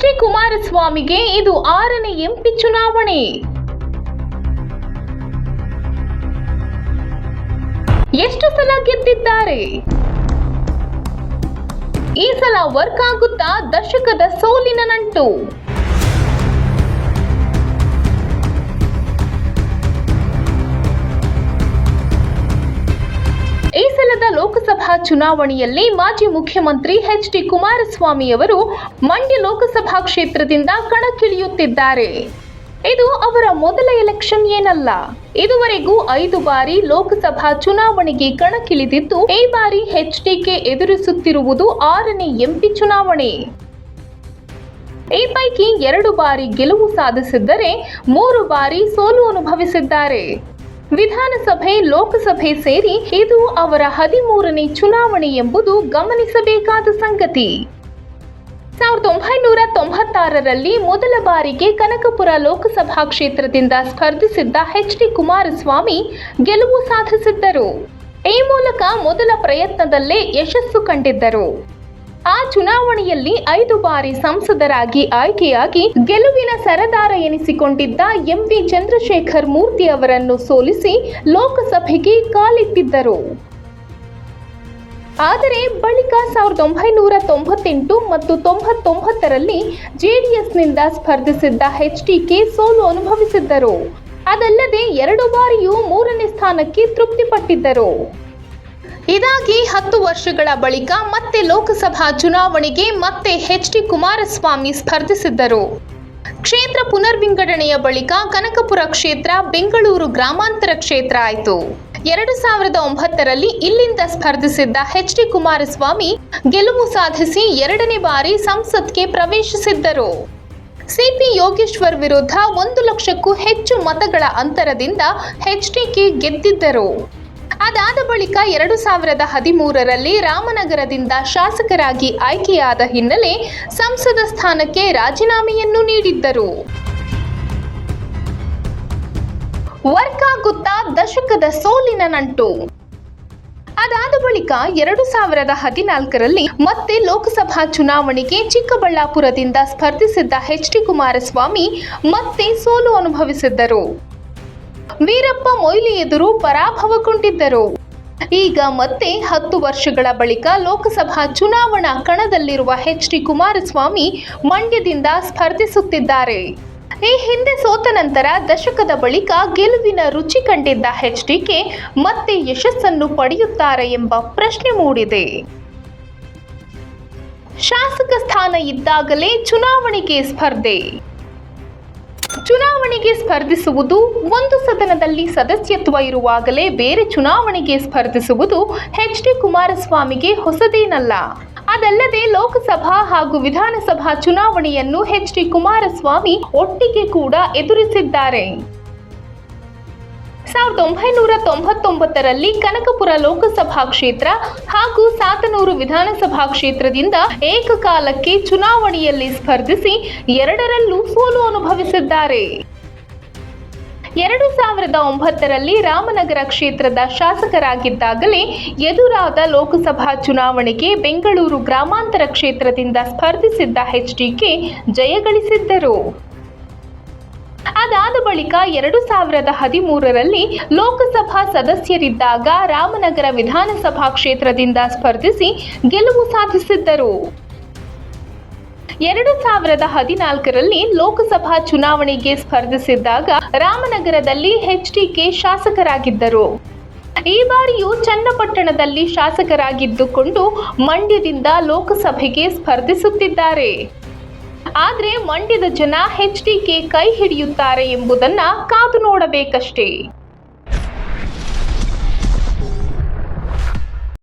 D ಕುಮಾರಸ್ವಾಮಿಗೆ ಇದು ಆರನೇ MP ಚುನಾವಣೆ. ಎಷ್ಟು ಸಲ ಗೆದ್ದಿದ್ದಾರೆ? ಈ ಸಲ ವರ್ಕ್ ಆಗುತ್ತಾ ದಶಕದ ಸೋಲಿನ ನಂಟು. ಲೋಕಸಭಾ ಚುನಾವಣೆಯಲ್ಲಿ ಮಾಜಿ ಮುಖ್ಯಮಂತ್ರಿ ಎಚ್ ಡಿ ಕುಮಾರಸ್ವಾಮಿ ಅವರು ಮಂಡ್ಯ ಲೋಕಸಭಾ ಕ್ಷೇತ್ರದಿಂದ ಕಣಕ್ಕಿಳಿಯುತ್ತಿದ್ದಾರೆ. ಇದು ಅವರ ಮೊದಲ ಎಲೆಕ್ಷನ್ ಏನಲ್ಲ. ಇದುವರೆಗೂ ಐದು ಬಾರಿ ಲೋಕಸಭಾ ಚುನಾವಣೆಗೆ ಕಣಕ್ಕಿಳಿದಿದ್ದು, ಈ ಬಾರಿ ಎಚ್ಡಿಕೆ ಎದುರಿಸುತ್ತಿರುವುದು ಆರನೇ ಎಂಪಿ ಚುನಾವಣೆ. ಈ ಪೈಕಿ ಎರಡು ಬಾರಿ ಗೆಲುವು ಸಾಧಿಸಿದ್ದರೆ, ಮೂರು ಬಾರಿ ಸೋಲು ಅನುಭವಿಸಿದ್ದಾರೆ. ವಿಧಾನಸಭೆ, ಲೋಕಸಭೆ ಸೇರಿ ಇದು ಅವರ ಹದಿಮೂರನೇ ಚುನಾವಣೆ ಎಂಬುದು ಗಮನಿಸಬೇಕಾದ ಸಂಗತಿ. ಸಾವಿರದ ಒಂಬೈನೂರ ತೊಂಬತ್ತಾರರಲ್ಲಿ ಮೊದಲ ಬಾರಿಗೆ ಕನಕಪುರ ಲೋಕಸಭಾ ಕ್ಷೇತ್ರದಿಂದ ಸ್ಪರ್ಧಿಸಿದ್ದ ಎಚ್ ಡಿ ಕುಮಾರಸ್ವಾಮಿ ಗೆಲುವು ಸಾಧಿಸಿದ್ದರು. ಈ ಮೂಲಕ ಮೊದಲ ಪ್ರಯತ್ನದಲ್ಲೇ ಯಶಸ್ಸು ಕಂಡಿದ್ದರು. ಆ ಚುನಾವಣೆಯಲ್ಲಿ ಐದು ಬಾರಿ ಸಂಸದರಾಗಿ ಆಯ್ಕೆಯಾಗಿ ಗೆಲುವಿನ ಸರದಾರ ಎನಿಸಿಕೊಂಡಿದ್ದ ಎಂವಿ ಚಂದ್ರಶೇಖರ್ ಮೂರ್ತಿ ಅವರನ್ನು ಸೋಲಿಸಿ ಲೋಕಸಭೆಗೆ ಕಾಲಿಟ್ಟಿದ್ದರು. ಆದರೆ ಬಳಿಕ ಸಾವಿರದ ಒಂಬೈನೂರ ತೊಂಬತ್ತೆಂಟು ಮತ್ತು ತೊಂಬತ್ತೊಂಬತ್ತರಲ್ಲಿ ಜೆಡಿಎಸ್ನಿಂದ ಸ್ಪರ್ಧಿಸಿದ್ದ ಎಚ್ಡಿಕೆ ಸೋಲು ಅನುಭವಿಸಿದ್ದರು. ಅದಲ್ಲದೆ ಎರಡು ಬಾರಿಯೂ ಮೂರನೇ ಸ್ಥಾನಕ್ಕೆ ತೃಪ್ತಿಪಟ್ಟಿದ್ದರು. ಇದಾಗಿ ಹತ್ತು ವರ್ಷಗಳ ಬಳಿಕ ಮತ್ತೆ ಲೋಕಸಭಾ ಚುನಾವಣೆಗೆ ಮತ್ತೆ ಎಚ್ ಡಿ ಕುಮಾರಸ್ವಾಮಿ ಸ್ಪರ್ಧಿಸಿದ್ದರು. ಕ್ಷೇತ್ರ ಪುನರ್ವಿಂಗಡಣೆಯ ಬಳಿಕ ಕನಕಪುರ ಕ್ಷೇತ್ರ, ಬೆಂಗಳೂರು ಗ್ರಾಮಾಂತರ ಕ್ಷೇತ್ರ ಆಯಿತು. ಎರಡು ಸಾವಿರದ ಒಂಬತ್ತರಲ್ಲಿ ಇಲ್ಲಿಂದ ಸ್ಪರ್ಧಿಸಿದ್ದ ಎಚ್ ಡಿ ಕುಮಾರಸ್ವಾಮಿ ಗೆಲುವು ಸಾಧಿಸಿ ಎರಡನೇ ಬಾರಿ ಸಂಸತ್ಗೆ ಪ್ರವೇಶಿಸಿದ್ದರು. ಸಿಪಿ ಯೋಗೇಶ್ವರ್ ವಿರುದ್ಧ ಒಂದು ಲಕ್ಷಕ್ಕೂ ಹೆಚ್ಚು ಮತಗಳ ಅಂತರದಿಂದ ಎಚ್ಡಿಕೆ ಗೆದ್ದಿದ್ದರು. ಅದಾದ ಬಳಿಕ ಎರಡು ಸಾವಿರದ ಹದಿಮೂರರಲ್ಲಿ ರಾಮನಗರದಿಂದ ಶಾಸಕರಾಗಿ ಆಯ್ಕೆಯಾದ ಹಿನ್ನೆಲೆ ಸಂಸದ ಸ್ಥಾನಕ್ಕೆ ರಾಜೀನಾಮೆಯನ್ನು ನೀಡಿದ್ದರು. ವರ್ಕಾಗುತ್ತಾ ದಶಕದ ಸೋಲಿನ ನಂಟು. ಅದಾದ ಬಳಿಕ ಎರಡು ಸಾವಿರದ ಹದಿನಾಲ್ಕರಲ್ಲಿ ಮತ್ತೆ ಲೋಕಸಭಾ ಚುನಾವಣೆಗೆ ಚಿಕ್ಕಬಳ್ಳಾಪುರದಿಂದ ಸ್ಪರ್ಧಿಸಿದ್ದ ಎಚ್ ಡಿ ಕುಮಾರಸ್ವಾಮಿ ಮತ್ತೆ ಸೋಲು ಅನುಭವಿಸಿದ್ದರು. ವೀರಪ್ಪ ಮೊಯ್ಲಿ ಎದುರು ಪರಾಭವಗೊಂಡಿದ್ದರು. ಈಗ ಮತ್ತೆ ಹತ್ತು ವರ್ಷಗಳ ಬಳಿಕ ಲೋಕಸಭಾ ಚುನಾವಣಾ ಕಣದಲ್ಲಿರುವ ಎಚ್ ಡಿ ಕುಮಾರಸ್ವಾಮಿ ಮಂಡ್ಯದಿಂದ ಸ್ಪರ್ಧಿಸುತ್ತಿದ್ದಾರೆ. ಈ ಹಿಂದೆ ಸೋತ ನಂತರ ದಶಕದ ಬಳಿಕ ಗೆಲುವಿನ ರುಚಿ ಕಂಡಿದ್ದ ಎಚ್ಡಿಕೆ ಮತ್ತೆ ಯಶಸ್ಸನ್ನು ಪಡೆಯುತ್ತಾರೆ ಎಂಬ ಪ್ರಶ್ನೆ ಮೂಡಿದೆ. ಶಾಸಕ ಸ್ಥಾನ ಇದ್ದಾಗಲೇ ಚುನಾವಣೆಗೆ ಸ್ಪರ್ಧೆ. ಚುನಾವಣೆಗೆ ಸ್ಪರ್ಧಿಸುವುದು ಒಂದು ಸದನದಲ್ಲಿ ಸದಸ್ಯತ್ವ ಇರುವಾಗಲೇ ಬೇರೆ ಚುನಾವಣೆಗೆ ಸ್ಪರ್ಧಿಸುವುದು ಎಚ್ ಡಿ ಕುಮಾರಸ್ವಾಮಿಗೆ ಹೊಸದೇನಲ್ಲ. ಅದಲ್ಲದೆ ಲೋಕಸಭಾ ಹಾಗೂ ವಿಧಾನಸಭಾ ಚುನಾವಣೆಯನ್ನು ಎಚ್ ಡಿ ಕುಮಾರಸ್ವಾಮಿ ಒಟ್ಟಿಗೆ ಕೂಡ ಎದುರಿಸಿದ್ದಾರೆ. ಸಾವಿರದ ಒಂಬೈನೂರ ತೊಂಬತ್ತೊಂಬತ್ತರಲ್ಲಿ ಕನಕಪುರ ಲೋಕಸಭಾ ಕ್ಷೇತ್ರ ಹಾಗೂ ಸಾತನೂರು ವಿಧಾನಸಭಾ ಕ್ಷೇತ್ರದಿಂದ ಏಕಕಾಲಕ್ಕೆ ಚುನಾವಣೆಯಲ್ಲಿ ಸ್ಪರ್ಧಿಸಿ ಎರಡರಲ್ಲೂ ಸೋಲು ಅನುಭವಿಸಿದ್ದಾರೆ. ಎರಡು ಸಾವಿರದ ಒಂಬತ್ತರಲ್ಲಿ ರಾಮನಗರ ಕ್ಷೇತ್ರದ ಶಾಸಕರಾಗಿದ್ದಾಗಲೇ ಎದುರಾದ ಲೋಕಸಭಾ ಚುನಾವಣೆಗೆ ಬೆಂಗಳೂರು ಗ್ರಾಮಾಂತರ ಕ್ಷೇತ್ರದಿಂದ ಸ್ಪರ್ಧಿಸಿದ್ದ ಎಚ್ಡಿಕೆ ಜಯಗಳಿಸಿದ್ದರು ಅದಾದ ಬಳಿಕ ಎರಡು ಸಾವಿರದ ಹದಿಮೂರರಲ್ಲಿ ಲೋಕಸಭಾ ಸದಸ್ಯರಿದ್ದಾಗ ರಾಮನಗರ ವಿಧಾನಸಭಾ ಕ್ಷೇತ್ರದಿಂದ ಸ್ಪರ್ಧಿಸಿ ಗೆಲುವು ಸಾಧಿಸಿದ್ದರು. ಎರಡು ಸಾವಿರದ ಹದಿನಾಲ್ಕರಲ್ಲಿ ಲೋಕಸಭಾ ಚುನಾವಣೆಗೆ ಸ್ಪರ್ಧಿಸಿದ್ದಾಗ ರಾಮನಗರದಲ್ಲಿ ಎಚ್ಡಿಕೆ ಶಾಸಕರಾಗಿದ್ದರು. ಈ ಬಾರಿಯೂ ಚನ್ನಪಟ್ಟಣದಲ್ಲಿ ಶಾಸಕರಾಗಿದ್ದುಕೊಂಡು ಮಂಡ್ಯದಿಂದ ಲೋಕಸಭೆಗೆ ಸ್ಪರ್ಧಿಸುತ್ತಿದ್ದಾರೆ. ಆದ್ರೆ ಮಂಡ್ಯದ ಜನ ಎಚ್ಡಿಕೆ ಕೈ ಹಿಡಿಯುತ್ತಾರೆ ಎಂಬುದನ್ನ ಕಾದು ನೋಡಬೇಕಷ್ಟೇ.